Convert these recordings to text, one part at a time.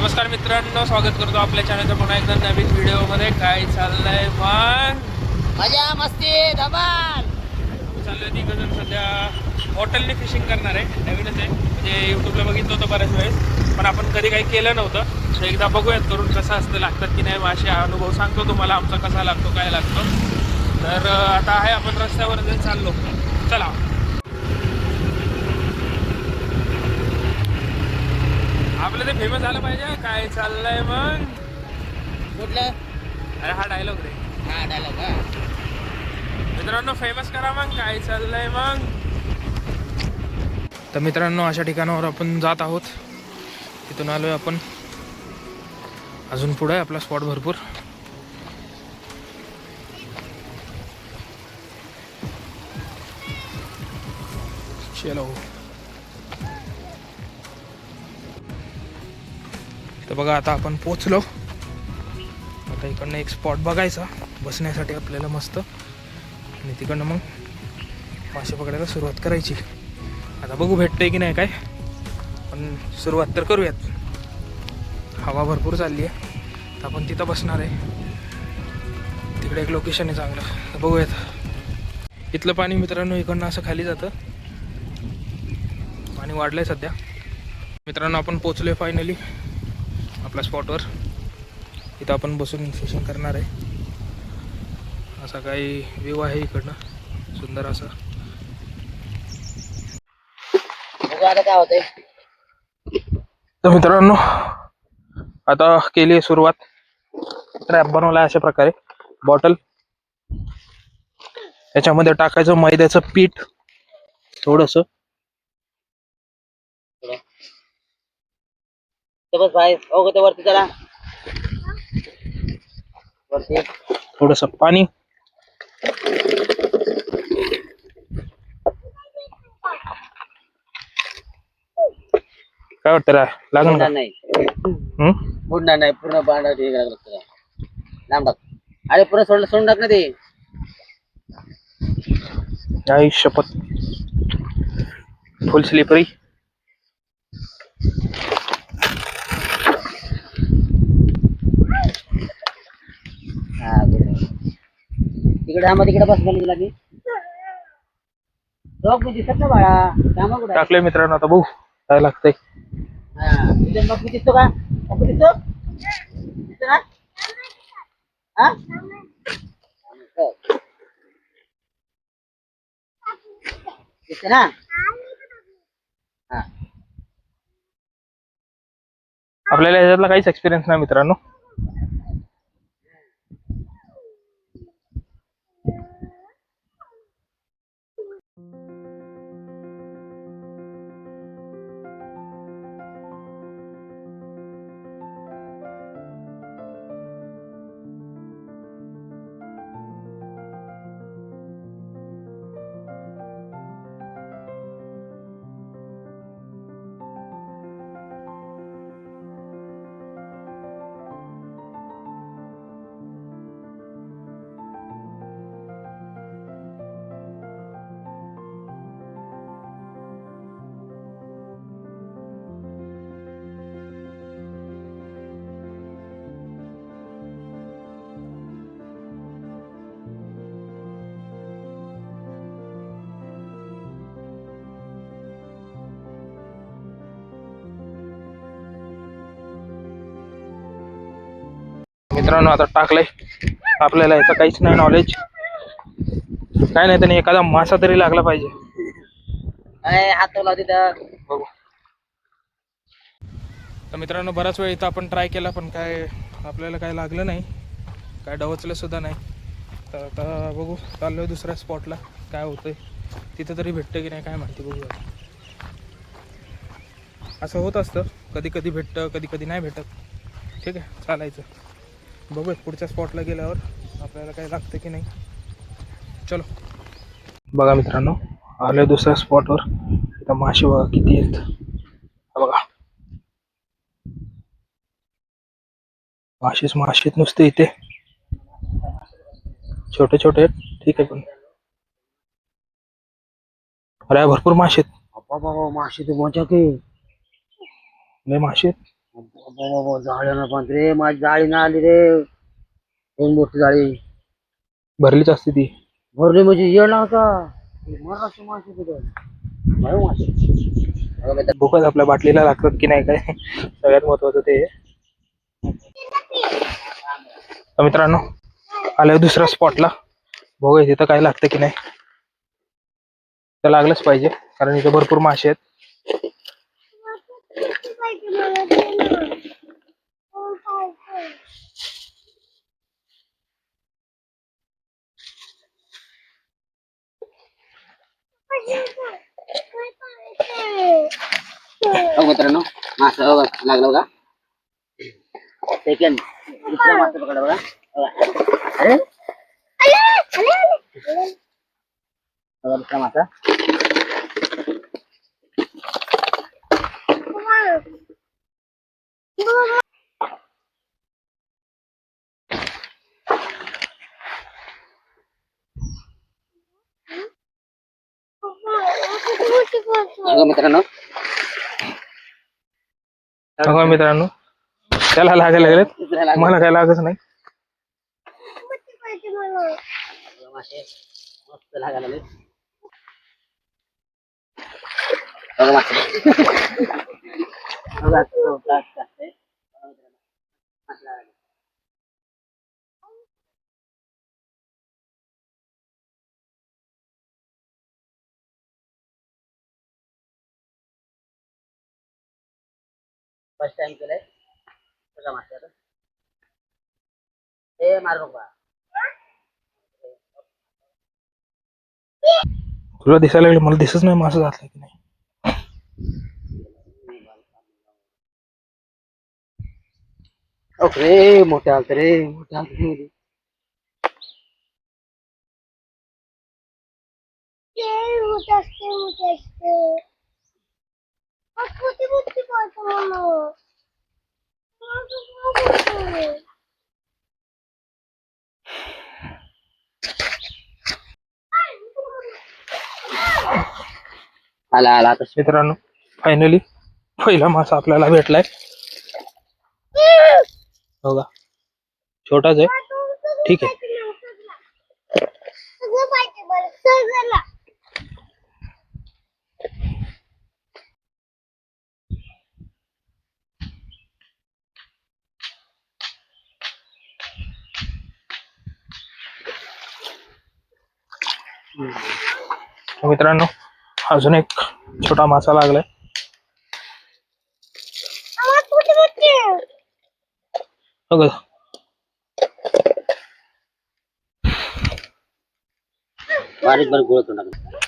नमस्कार मित्रांनो स्वागत करतो आपल्या चॅनलच्या पुन्हा एकदा नवीन व्हिडिओमध्ये काय चाललंय मग? मजा मस्ती धमाल. चाललंय जण सध्या हॉटेलने फिशिंग करणार आहे नवीनच आहे. म्हणजे यूट्यूबला बघितलं होतं बऱ्याच वेळेस पण आपण कधी काही केलं नव्हतं. तर एकदा बघूयात करून कसं असतं लागतात की नाही मासे हा अनुभव सांगतो तुम्हाला आमचा कसा लागतो काय लागतो. तर आता आहे आपण रस्त्यावर चाललो. चला. ते फेमस झालं पाहिजे. काय चाललंय मग? कुठलं? अरे हा डायलॉग रे. हा डायलॉग का मित्रांनो फेमस करा मग. काय चाललंय मग? तर मित्रांनो अशा ठिकाणावर आपण जात आहोत. तिथून आलोय आपण. अजून पुढे आहे आपला स्पॉट भरपूर. चलो. बघा आता आपण पोचलो. आता इकडनं एक स्पॉट बघायचा. बसण्यासाठी आपल्याला मस्त. आणि तिकडनं मग मासे पकडायला सुरुवात करायची. आता बघू भेटतंय की नाही काय. पण सुरुवात तर करूयात. हवा भरपूर चालली आहे. आपण तिथं बसणार आहे. तिकडे एक लोकेशन आहे चांगलं. बघूयात. इथलं पाणी मित्रांनो इकडनं असं खाली जातं. पाणी वाढलंय सध्या. मित्रांनो आपण पोचलोय फायनली आपल्या स्पॉटवर इथं आपण बसून फिशिंग करणार आहे. असा काही व्ह्यू आहे इकडनं. सुंदर असा. काय होतंय तर मित्रांनो आता केली आहे सुरुवात. ट्रॅप बनवला अशा प्रकारे. बॉटल याच्यामध्ये टाकायचं मैद्याचं पीठ. थोडस. बस भाई हो ते वरती चला. वरती. थोडस पाणी. काय वाटतं लागणार? नाही? बुडणार नाही पूर्ण बांधा लांब टाक अरे पूर्ण सोडलं सोडून टाक ना ते. आई शपथ. Full slippery. तिकडे हा मग तिकडे बस रोग मी दिसत ना बाळा कामा कुठे? टाकले मित्रांनो आता बघू काय लागतंय. हा तुझ्या मग दिसतो का? मग दिसतो? दिसतो ना? हा? दिसते ना? हा. आपल्याला याच्यातला काहीच एक्सपिरियन्स नाही मित्रांनो. मित्रांनो आता टाकलंय. आपल्याला याचं काहीच नाही नॉलेज काय नाही त्याने एखादा मासा तरी लागला पाहिजे. बघू. तर मित्रांनो बराच वेळ इथं आपण ट्राय केला पण काय आपल्याला काय लागलं नाही. काय डवचलं सुद्धा नाही. तर आता बघू चाललोय दुसऱ्या स्पॉटला काय होतंय तिथं तरी भेटतं की नाही काय माहिती बघू आता. असं होत असतं. कधी कधी भेटतं कधी कधी नाही भेटत. ठीक आहे चालायचं. बघूयात पुढच्या स्पॉटला गेल्यावर आपल्याला काय लागतं की नाही. चलो. बघा मित्रांनो आलोय दुसऱ्या स्पॉटवर इथं मासे बघा किती आहेत. बघा. मासेच मासे आहेत नुसते इथे. छोटे छोटे आहेत. ठीक आहे पण. अरे भरपूर मासे आहेत. बाबा माशी तू की. लय मासे आहेत. झाड पण रे माझी जाळी ना आली रे दोन मोठी जाळी भरलीच असते ती भरली म्हणजे येणार होता मराठी माणसं कुठं भूकच आपल्या बाटलीला लागतात की नाही काय? सगळ्यात महत्वाचं ते. मित्रांनो आलं दुसऱ्या स्पॉटला बघूया तिथं काय लागतं की नाही. तर लागलंच पाहिजे कारण इथे भरपूर मासे आहेत बघ मित्रांनो मासा बघा लागलं बघा सेकंड दुसरा मासा पकडा बघा बघा. अरे बघा दुसरा मासा बघा मित्रांनो बघा मित्रांनो त्याला लागायला लागला. मला काय लागच नाही मस्त लागायला लागले. फर्स्ट टाइम केलंय. बघा मासे आता. ए मारू नका तुला दिसायला लागले मला दिसत नाही मासं घातलं की नाही? ओके मोठे आलते रे मोठे आलते आला आला. आता मित्रांनो फायनली पहिला मासा आपल्याला भेटलाय. बघा छोटाच आहे. ठीक आहे. तर मित्रांनो अजून एक छोटा मासा लागलाय. बघा. बारीक बारीक गोळा करून टाकलं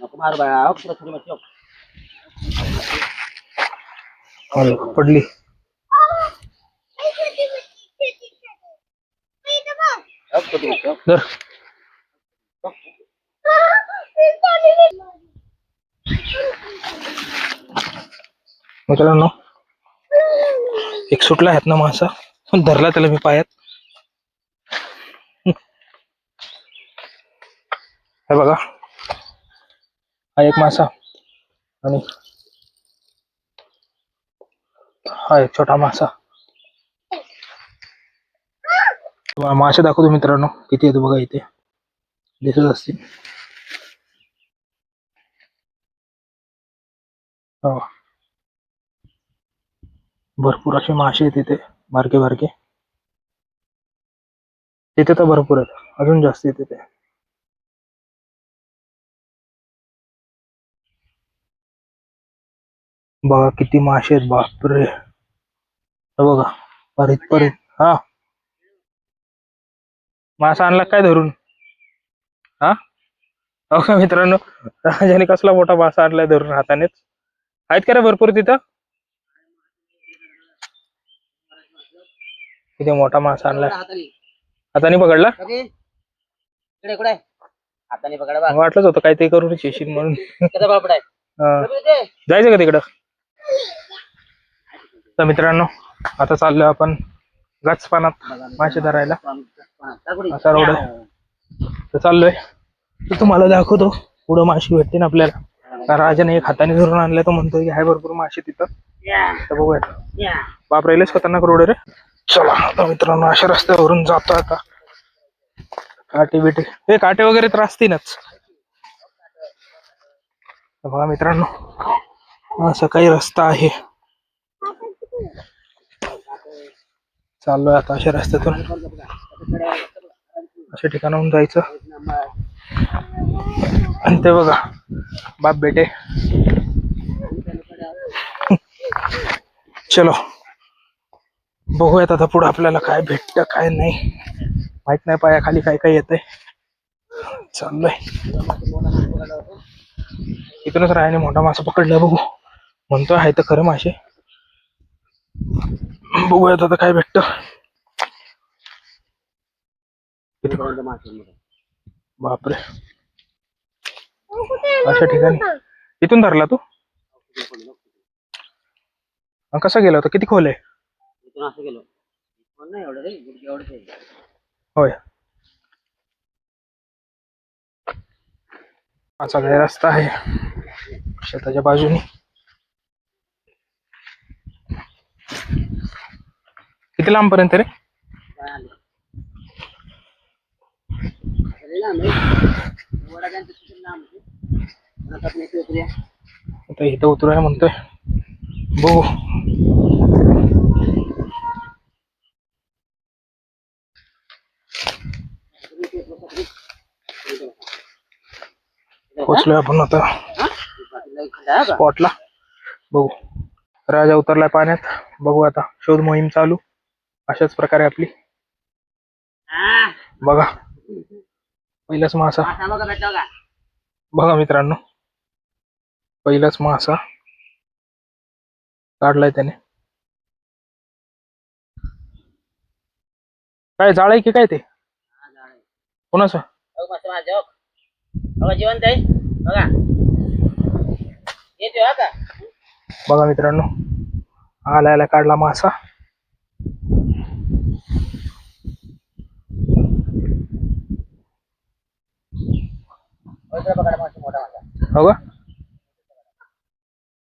नको मार बाळा. हो, पुढं थोडी मच्छी हो. अरे, पडली. छोटी मित्रांनो एक सुटला आहेत ना मासा. पण धरला त्याला मी पायात. हे बघा. हा एक मासा. आणि हा एक छोटा मासा. तुम्हाला मासे दाखवतो मित्रांनो किती येतो बघा इथे. दिसत असतील. हो. भरपूर असे मासे आहेत तिथे बारके बारके. तिथे तर भरपूर आहेत अजून जास्त आहेत तिथे बघा किती मासे आहेत बापरे. बघा परीत परीत हा. मासा आणला काय धरून? हा? हो का मित्रांनो राजाने कसला मोठा मासा आणलाय धरून हातानेच? आहेत का रे भरपूर तिथं? किती मोठा मासा आणलाय. हाताने पकडला? वाटलंच होतं काय ते करून येशील म्हणून? जायचं का तिकडं? तर मित्रांनो आता चाललोय आपण. गच पानात मासे धरायला. असा रोड. तर चाललोय. तर तुम्हाला दाखवतो. पुढं माशी भेटते ना आपल्याला राजाने एक हाताने धरून आणलं तर म्हणतोय की हाय भरपूर माशी तिथं. तर बघूया या. बाप राहिलेच खतरनाक रोड रे. चला आता मित्रांनो अशा रस्त्यावरून जातो आता. काटे बिटे. हे काटे वगैरे तर असतीलच. बघा मित्रांनो असा काही रस्ता आहे. चाललोय आता अशा रस्त्यातून. अशा ठिकाणाहून जायचं. आणि ते बघा बाप बेटे. चलो. बघूयात आता पुढं आपल्याला काय भेटतं काय नाही. माहीत नाही पायाखाली काय काय येतंय. चाललंय. इथूनच रायाने मोठा मासा पकडला बघू. म्हणतोय आहे तर खरं मासे. बघूयात आता काय भेटत. बापरे. अशा ठिकाणी. इथून धरला तू? कसा गेला होता? किती खोल आहे? होय. हा सगळा रस्ता आहे. शेताच्या बाजूने. किती लांब पर्यंत रे? आता इथे उतरूया. म्हणतोय. बघू. पोचलोय आपण आता? स्पॉटला बघू. राजा उतरलाय पाण्यात. बघू आता शोध मोहीम चालू. अशाच प्रकारे आपली. बघा. पहिलाच मासा. बघा मित्रांनो. पहिलाच मासा. काढलाय त्याने. काय जाळ आहे की काय ते? हा, जाळ कोणाचं? बघा जिवंत आहे. बघा. येतो का? बघा मित्रांनो आलायला काढला मासा. हो का?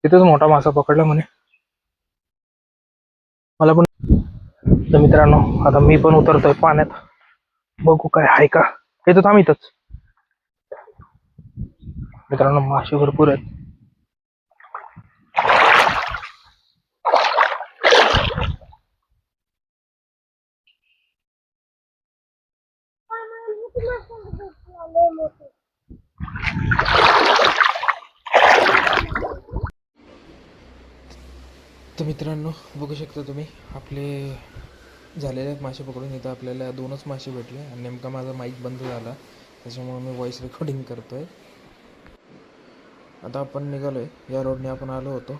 तिथेच मोठा मासा पकडला म्हणे. मला पण तर मित्रांनो आता मी पण उतरतोय पाण्यात. बघू काय आहे का? हे तर इथंच. मित्रांनो मासे भरपूर आहेत तर मित्रांनो बघू शकता तुम्ही आपले झालेले आहेत मासे पकडून. इथं आपल्याला दोनच मासे भेटले आणि नेमका माझा माईक बंद झाला. त्याच्यामुळे मी व्हॉईस रेकॉर्डिंग करतो आहे आता आपण निघालो आहे या रोडने आपण आलो होतो.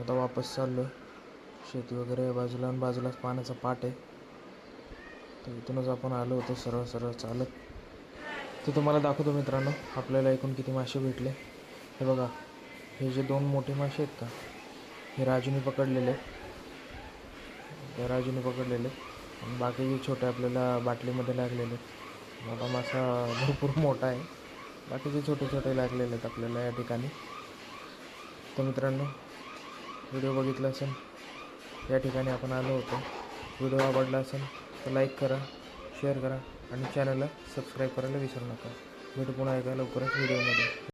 आता वापस चाललो आहे शेती वगैरे बाजूला आणि बाजूलाच पाण्याचा पाट आहे. तर इथूनच आपण आलो होतो सरळ सरळ चालत. ते तुम्हाला दाखवतो मित्रांनो आपल्याला एकूण किती मासे भेटले. हे बघा हे जे दोन मोठे मासे आहेत का? हे राजूने पकडलेले. त्या राजूने पकडलेले. आणि बाकीचे छोटे आपल्याला बाटलीमध्ये लागलेले. मोठा मासा भरपूर मोठा आहे. बाकीचे छोटे छोटे लागलेले आहेत आपल्याला या ठिकाणी. तर मित्रांनो व्हिडिओ बघितला असेल या ठिकाणी आपण आलो होतो. व्हिडिओ आवडला असेल तर लाईक करा शेअर करा आणि चॅनलला सबस्क्राईब करायला विसरू नका. भेटू पुन्हा एका लवकरच व्हिडिओमध्ये.